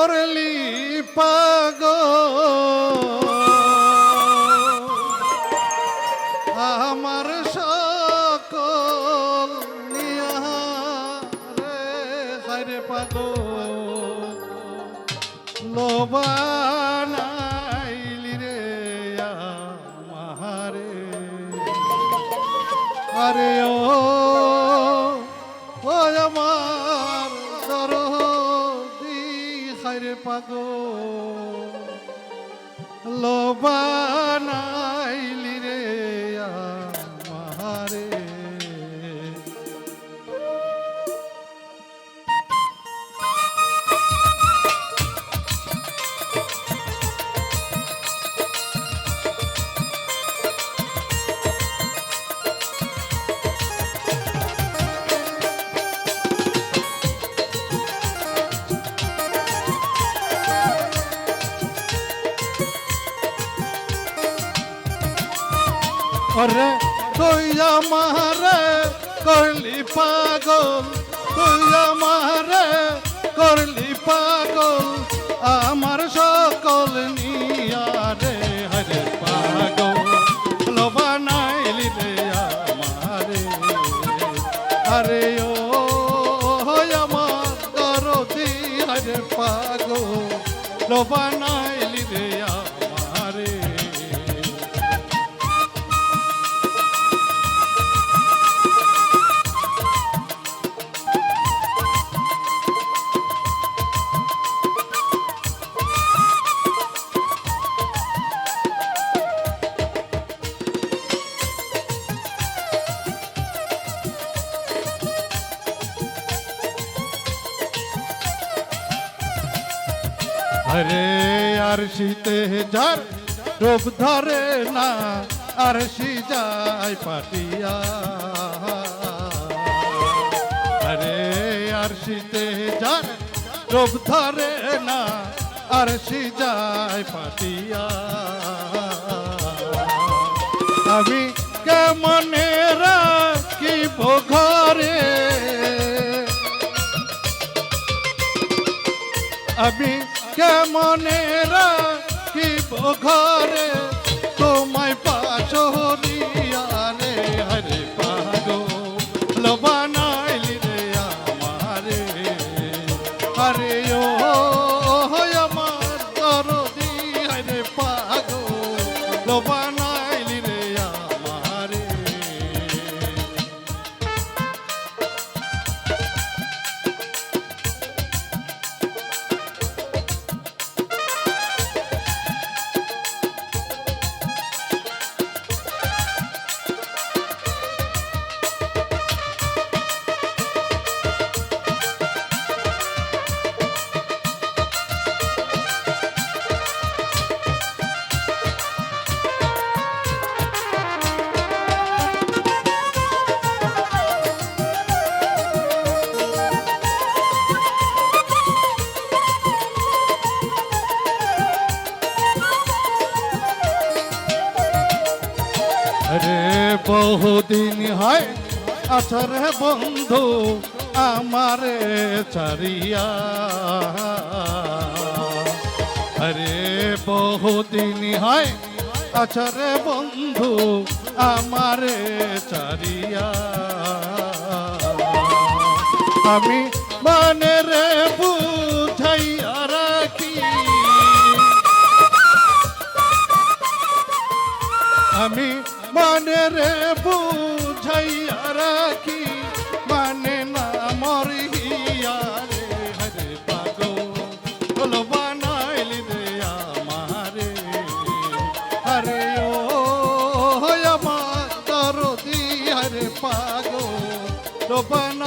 করলি পাগ আমার সকল নিয়া রে হায়রে পাগ লোবানাইলি রে আমারে। আরে ও ও আমার খাইরে পাগো লোবানাইলি ওরে তুই আমারে করলি পাগল, তুই আমারে করলি পাগল, আমার সকল নিয়ারে হরে পাগল লোবানাইলি রে আমারে। আরে ও আমার দরদি হরে পাগল লোবানাইলি রে আরে আর শীতে যার রূপ ধরে না, আর শি যায় পাটিয়া। আরে আর শীতে যার রূপ ধরে না, আর শি যায় পাটিয়া। আমি কেমনে রাখিব ঘরে? আমি কেমনে রাখিব ঘরে। রে বহুদিন হয়, আছর বন্ধু আমারে চারিয়া আরে বহুদিন হয়, আছর বন্ধু আমারে চারিয়া আমি মানে রে বুঝাইয়া রাখি। আমি মানে রে বুঝাইয়া রাখি মানে না মরিয়া রে, হরে পাগল বানাইলি রে আমারে। হরে ও আমার দরদি হরে পাগল তো বান